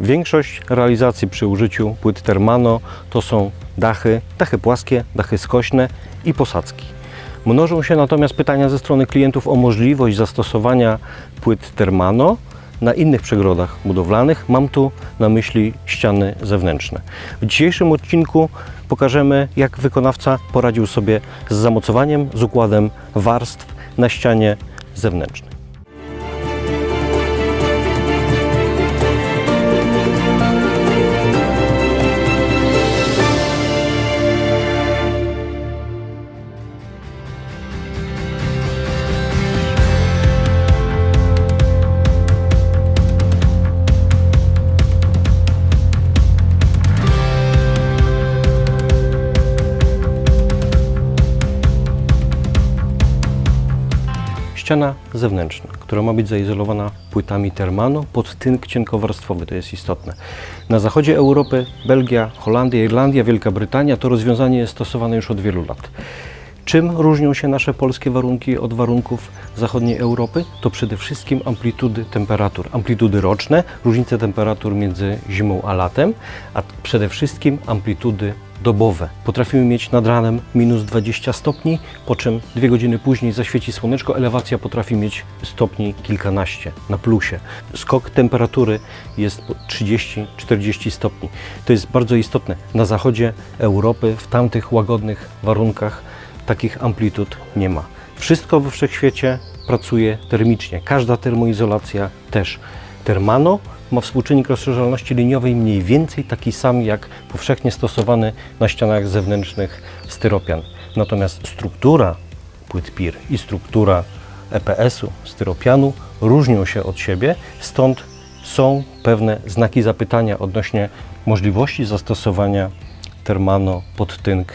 Większość realizacji przy użyciu płyt Termano to są dachy, dachy płaskie, dachy skośne i posadzki. Mnożą się natomiast pytania ze strony klientów o możliwość zastosowania płyt Termano na innych przegrodach budowlanych. Mam tu na myśli ściany zewnętrzne. W dzisiejszym odcinku pokażemy, jak wykonawca poradził sobie z zamocowaniem, z układem warstw na ścianie zewnętrznej. Ściana zewnętrzna, która ma być zaizolowana płytami Termano pod tynk cienkowarstwowy, to jest istotne. Na zachodzie Europy, Belgia, Holandia, Irlandia, Wielka Brytania to rozwiązanie jest stosowane już od wielu lat. Czym różnią się nasze polskie warunki od warunków zachodniej Europy? To przede wszystkim amplitudy temperatur. Amplitudy roczne, różnice temperatur między zimą a latem, a przede wszystkim amplitudy dobowe. Potrafimy mieć nad ranem minus 20 stopni, po czym dwie godziny później zaświeci słoneczko, elewacja potrafi mieć stopni kilkanaście na plusie. Skok temperatury jest po 30-40 stopni. To jest bardzo istotne. Na zachodzie Europy, w tamtych łagodnych warunkach, takich amplitud nie ma. Wszystko we wszechświecie pracuje termicznie. Każda termoizolacja też. Termano ma współczynnik rozszerzalności liniowej mniej więcej taki sam jak powszechnie stosowany na ścianach zewnętrznych styropian. Natomiast struktura płyt PIR i struktura EPS-u, styropianu różnią się od siebie, stąd są pewne znaki zapytania odnośnie możliwości zastosowania termano pod tynk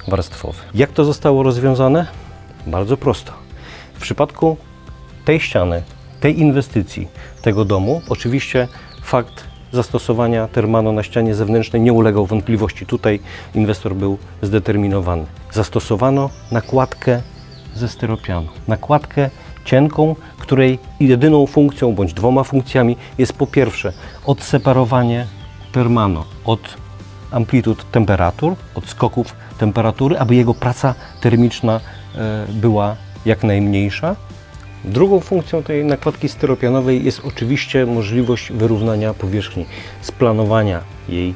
cienkowarstwowy. Jak to zostało rozwiązane? Bardzo prosto. W przypadku tej ściany, tej inwestycji, tego domu, oczywiście fakt zastosowania termano na ścianie zewnętrznej nie ulegał wątpliwości. Tutaj inwestor był zdeterminowany. Zastosowano nakładkę ze styropianu. Nakładkę cienką, której jedyną funkcją bądź dwoma funkcjami jest po pierwsze odseparowanie termano od amplitud temperatur, od skoków temperatury, aby jego praca termiczna e, była jak najmniejsza. Drugą funkcją tej nakładki styropianowej jest oczywiście możliwość wyrównania powierzchni, splanowania jej.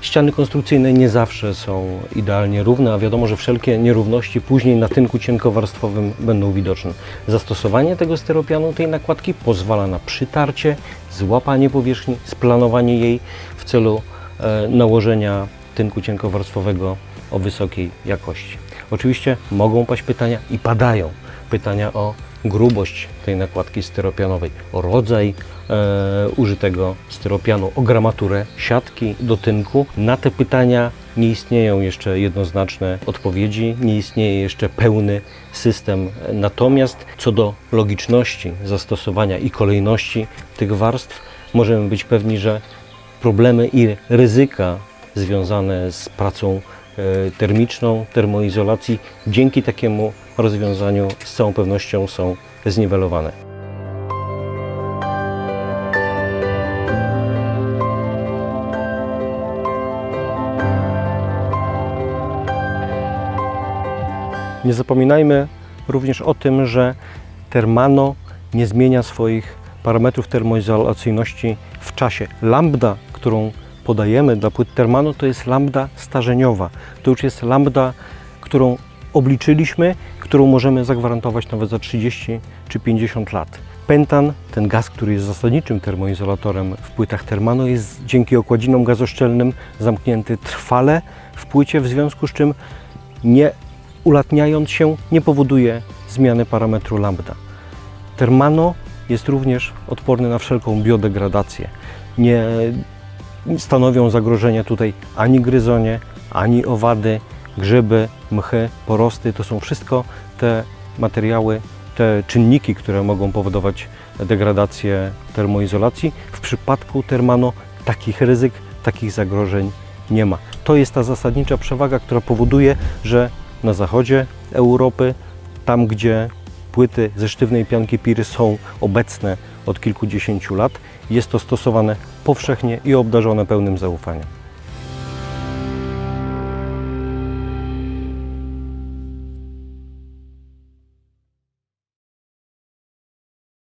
Ściany konstrukcyjne nie zawsze są idealnie równe, a wiadomo, że wszelkie nierówności później na tynku cienkowarstwowym będą widoczne. Zastosowanie tego styropianu, tej nakładki pozwala na przytarcie, złapanie powierzchni, splanowanie jej w celu e, nałożenia tynku cienkowarstwowego o wysokiej jakości. Oczywiście mogą paść pytania i padają pytania o grubość tej nakładki styropianowej, o rodzaj e, użytego styropianu, o gramaturę siatki do tynku. Na te pytania nie istnieją jeszcze jednoznaczne odpowiedzi, nie istnieje jeszcze pełny system. Natomiast co do logiczności zastosowania i kolejności tych warstw, możemy być pewni, że problemy i ryzyka związane z pracą termiczną, termoizolacji dzięki takiemu rozwiązaniu z całą pewnością są zniwelowane. Nie zapominajmy również o tym, że Termano nie zmienia swoich parametrów termoizolacyjności w czasie. Lambda, którą podajemy dla płyt Termano, to jest lambda starzeniowa. To już jest lambda, którą obliczyliśmy, którą możemy zagwarantować nawet za 30 czy 50 lat. Pentan, ten gaz, który jest zasadniczym termoizolatorem w płytach Termano, jest dzięki okładzinom gazoszczelnym zamknięty trwale w płycie, w związku z czym nie ulatniając się nie powoduje zmiany parametru lambda. Termano jest również odporny na wszelką biodegradację. Nie stanowią zagrożenia tutaj ani gryzonie, ani owady, grzyby, mchy, porosty. To są wszystko te materiały, te czynniki, które mogą powodować degradację termoizolacji. W przypadku Termano takich ryzyk, takich zagrożeń nie ma. To jest ta zasadnicza przewaga, która powoduje, że na zachodzie Europy, tam gdzie płyty ze sztywnej pianki piry są obecne od kilkudziesięciu lat, jest to stosowane powszechnie i obdarzone pełnym zaufania.